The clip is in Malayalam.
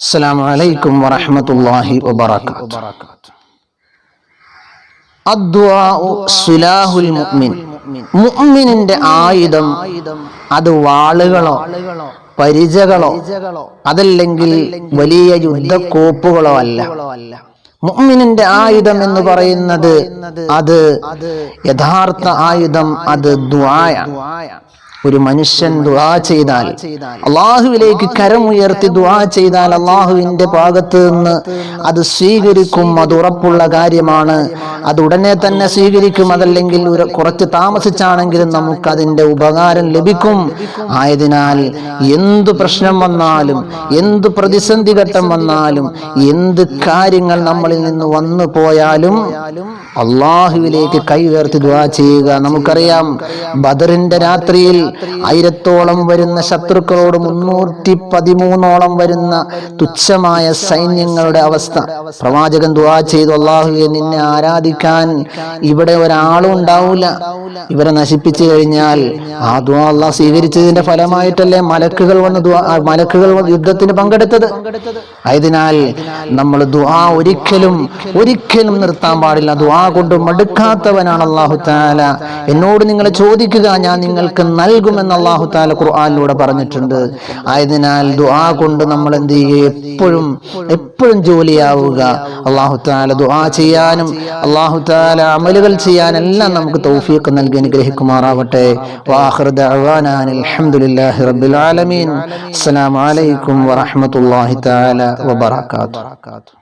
السلام عليكم ورحمة الله وبركاته الدعاء سلاح المؤمن മുഅ്മിനിന്റെ ആയുധം അത് വാളുകളോ പരിചകളോ അതല്ലെങ്കിൽ വലിയ യുദ്ധക്കോപ്പുകളോ അല്ല മുഅ്മിനിന്റെ ആയുധം എന്ന് പറയുന്നത് അത് യഥാർത്ഥ ആയുധം അത് ദുആയാണ് ഒരു മനുഷ്യൻ ദുആ ചെയ്താൽ അള്ളാഹുവിലേക്ക് കരമുയർത്തി ദുആ ചെയ്താൽ അള്ളാഹുവിന്റെ ഭാഗത്ത് നിന്ന് അത് സ്വീകരിക്കും അത് ഉറപ്പുള്ള കാര്യമാണ്. അത് ഉടനെ തന്നെ സ്വീകരിക്കും അതല്ലെങ്കിൽ ഒരു കുറച്ച് താമസിച്ചാണെങ്കിലും നമുക്ക് അതിന്റെ ഉപകാരം ലഭിക്കും. ആയതിനാൽ എന്ത് പ്രശ്നം വന്നാലും എന്ത് പ്രതിസന്ധി ഘട്ടം വന്നാലും എന്ത് കാര്യങ്ങൾ നമ്മളിൽ നിന്ന് വന്നു പോയാലും അള്ളാഹുവിലേക്ക് കൈ ഉയർത്തി ദുആ ചെയ്യുക. നമുക്കറിയാം ബദറിന്റെ രാത്രിയിൽ ആയിരത്തോളം വരുന്ന ശത്രുക്കളോട് മുന്നൂറ്റി പതിമൂന്നോളം വരുന്ന തുച്ഛമായ സൈന്യങ്ങളുടെ അവസ്ഥ. പ്രവാചകൻ ദുവാ ചെയ്തു അള്ളാഹുവെ നിന്നെ ആരാധിക്കാൻ ഇവിടെ ഒരാളും ഉണ്ടാവില്ല ഇവരെ നശിപ്പിച്ചു കഴിഞ്ഞാൽ ആ ദുആ അള്ളാഹ് സ്വീകരിച്ചതിന്റെ ഫലമായിട്ടല്ലേ മലക്കുകൾ വന്ന് മലക്കുകൾ യുദ്ധത്തിന് പങ്കെടുത്തത്? ആയതിനാൽ നമ്മൾ ദുആ ഒരിക്കലും ഒരിക്കലും നിർത്താൻ പാടില്ല. ദുആ കൊണ്ട് മടുക്കാത്തവനാണ് അള്ളാഹു താല എന്നോട് നിങ്ങൾ ചോദിക്കുക ഞാൻ നിങ്ങൾക്ക് നൽകുമെന്ന് അള്ളാഹു താല ഖുർആാനിലൂടെ പറഞ്ഞിട്ടുണ്ട്. ആയതിനാൽ ദുആ കൊണ്ട് നമ്മൾ എന്ത് ചെയ്യുക? എപ്പോഴും എപ്പോഴും ജോലിയാവുക. അള്ളാഹു താല ദുആ ചെയ്യാനും അള്ളാഹു താല അമലുകൾ ചെയ്യാനെല്ലാം നമുക്ക് തൗഫീഖ് നൽകി അനുഗ്രഹിക്കുമാറാവട്ടെ. അൽഹംദുലില്ലാഹി റബ്ബിൽ ആലമീൻ. അസ്സലാമു അലൈക്കും വറഹ്മത്തുള്ളാഹി തആല വബറകാതുഹു.